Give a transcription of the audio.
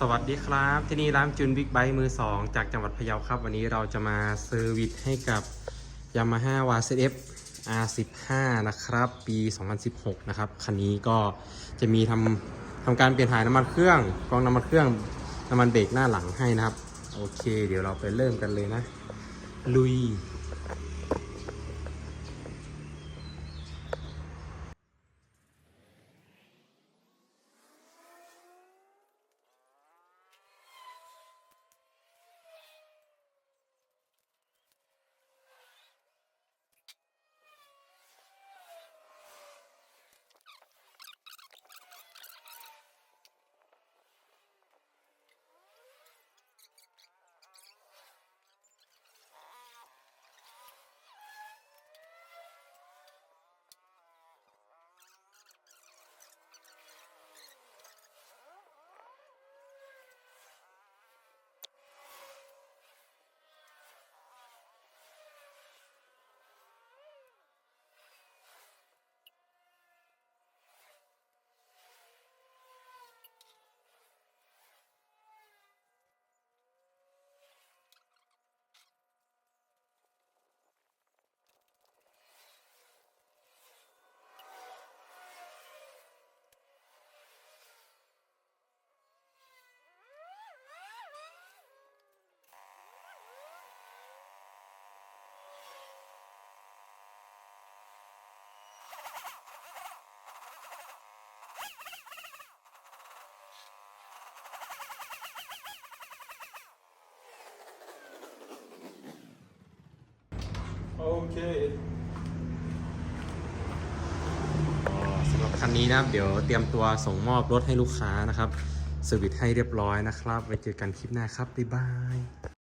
สวัสดีครับ ที่นี่ร้านจุนบิ๊กไบค์มือ 2 จากจังหวัดพะเยาครับ วันนี้เราจะมาเซอร์วิสให้กับ Yamaha w a z f R15 นะครับ ปี 2016 นะครับ คันนี้ก็จะมีทำทำการเปลี่ยนถ่ายน้ำมันเครื่องกองน้ำมันเครื่องน้ำมันเบรกหน้าหลังให้นะครับ โอเค เดี๋ยวเราไปเริ่มกันเลยนะ ลุย โอเคสำหรับคันนี้นะครับ เดี๋ยวเตรียมตัวส่งมอบรถให้ลูกค้านะครับเซอร์วิสให้เรียบร้อยนะครับไว้เจอกันคลิปหน้าครับ บ๊ายบาย